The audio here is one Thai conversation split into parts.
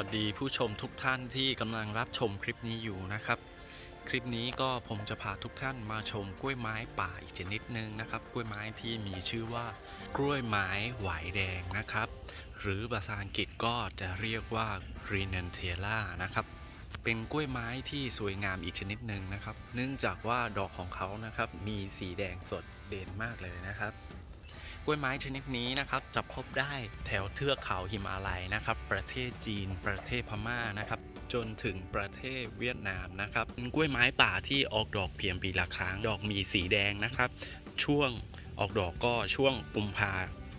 วัสดีผู้ชมทุกท่านที่กำลังรับชมคลิปนี้อยู่นะครับ คลิปนี้ก็ผมจะพาทุกท่านมาชมกล้วยไม้ป่าอีกชนิดหนึ่งนะครับ กล้วยไม้ที่มีชื่อว่า กล้วยไม้หวายแดงนะครับ หรือภาษาอังกฤษก็จะเรียกว่า g r e n a n t e l a นะครับ เป็นกล้วยไม้ที่สวยงามอีกชนิดหนึ่งนะครับ เนื่องจากว่าดอกของเขานะครับมีสีแดงสดเด่นมากเลยนะครับ กล้วยไม้ชนิดนี้นะครับจะพบได้แถวเทือกเขาหิมาลัยนะครับ ประเทศจีน ประเทศพม่านะครับ จนถึงประเทศเวียดนามนะครับเป็นกล้วยไม้ป่าที่ออกดอกเพียงปีละครั้ง ดอกมีสีแดงนะครับ ช่วงออกดอกก็ช่วงกุมภา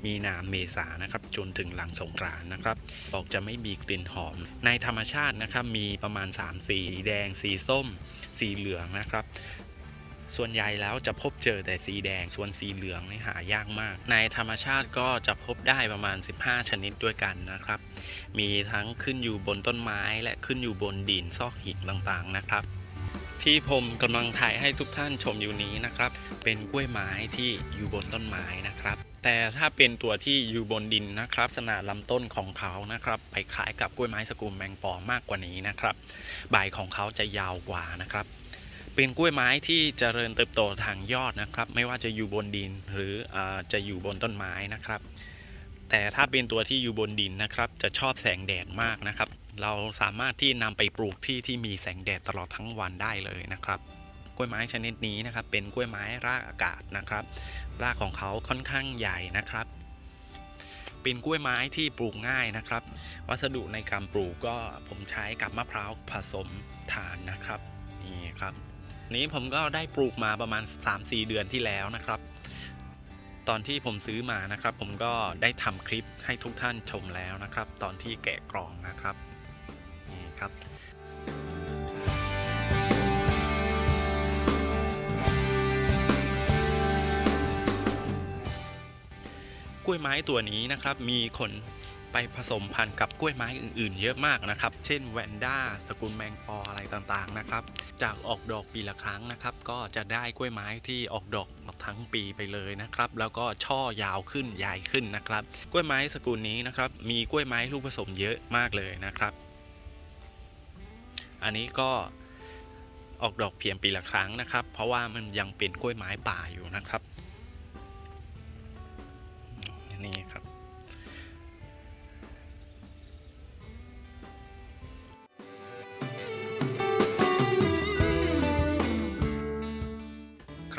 มีนาเมษานะครับจนถึงหลังสงกรานนะครับดอกจะไม่มีกลิ่นหอม ในธรรมชาตินะครับมีประมาณ3สีแดง สีส้ม สีเหลืองนะครับ ส่วนใหญ่แล้วจะพบเจอแต่สีแดง ส่วนสีเหลืองนี่หายากมาก ในธรรมชาติก็จะพบได้ประมาณ 15 ชนิดด้วยกันนะครับ มีทั้งขึ้นอยู่บนต้นไม้และขึ้นอยู่บนดินซอกหินต่างๆนะครับ ที่ผมกำลังถ่ายให้ทุกท่านชมอยู่นี้นะครับ เป็นกล้วยไม้ที่อยู่บนต้นไม้นะครับแต่ถ้าเป็นตัวที่อยู่บนดินนะครับลักษณะลำต้นของเขานะครับไปคล้ายกับกล้วยไม้สกุลแมงปอมากกว่านี้นะครับ ใบของเขาจะยาวกว่านะครับ เป็นกล้วยไม้ที่เจริญเติบโตทางยอดนะครับ ไม่ว่าจะอยู่บนดินหรืออจะอยู่บนต้นไม้นะครับ แต่ถ้าเป็นตัวที่อยู่บนดินนะครับ จะชอบแสงแดดมากนะครับ เราสามารถที่นำไปปลูกที่ที่มีแสงแดดตลอดทั้งวันได้เลยนะครับกล้วยไม้ชนิดนี้นะครับเป็นกล้วยไม้รากอากาศนะครับ รากของเขาค่อนข้างใหญ่นะครับ เป็นกล้วยไม้ที่ปลูกง่ายนะครับ วัสดุในการปลูกก็ผมใช้กับมะพร้าวผสมถ่านนะครับนี่ครับ นี้ผมก็ได้ปลูกมาประมาณ 3-4 เดือนที่แล้วนะครับ ตอนที่ผมซื้อมานะครับ ผมก็ได้ทำคลิปให้ทุกท่านชมแล้วนะครับ ตอนที่แกะกล่องนะครับนี่ครับกล้วยไม้ตัวนี้นะครับ มีคน ไปผสมพันธุ์กับกล้วยไม้อื่นๆ เยอะมากนะครับ เช่นแวนด้าสกุลแมงปออะไรต่างๆนะครับ จากออกดอกปีละครั้งนะครับ ก็จะได้กล้วยไม้ที่ออกดอกทั้งปีไปเลยนะครับ แล้วก็ช่อยาวขึ้นใหญ่ขึ้นนะครับ กล้วยไม้สกุลนี้นะครับ มีกล้วยไม้ลูกผสมเยอะมากเลยนะครับ อันนี้ก็ออกดอกเพียงปีละครั้งนะครับ เพราะว่ามันยังเป็นกล้วยไม้ป่าอยู่นะครับ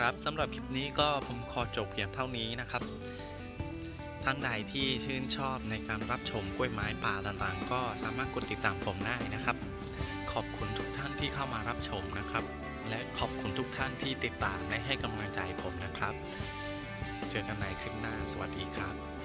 ครับสำหรับคลิปนี้ก็ผมขอจบเพียงเท่านี้นะครับท่านใดที่ชื่นชอบในการรับชมกล้วยไม้ป่าต่างๆ ก็สามารถกดติดตามผมได้นะครับ ขอบคุณทุกท่านที่เข้ามารับชมนะครับ และขอบคุณทุกท่านที่ติดตามและให้กำลังใจผมนะครับ เจอกันในคลิปหน้าสวัสดีครับ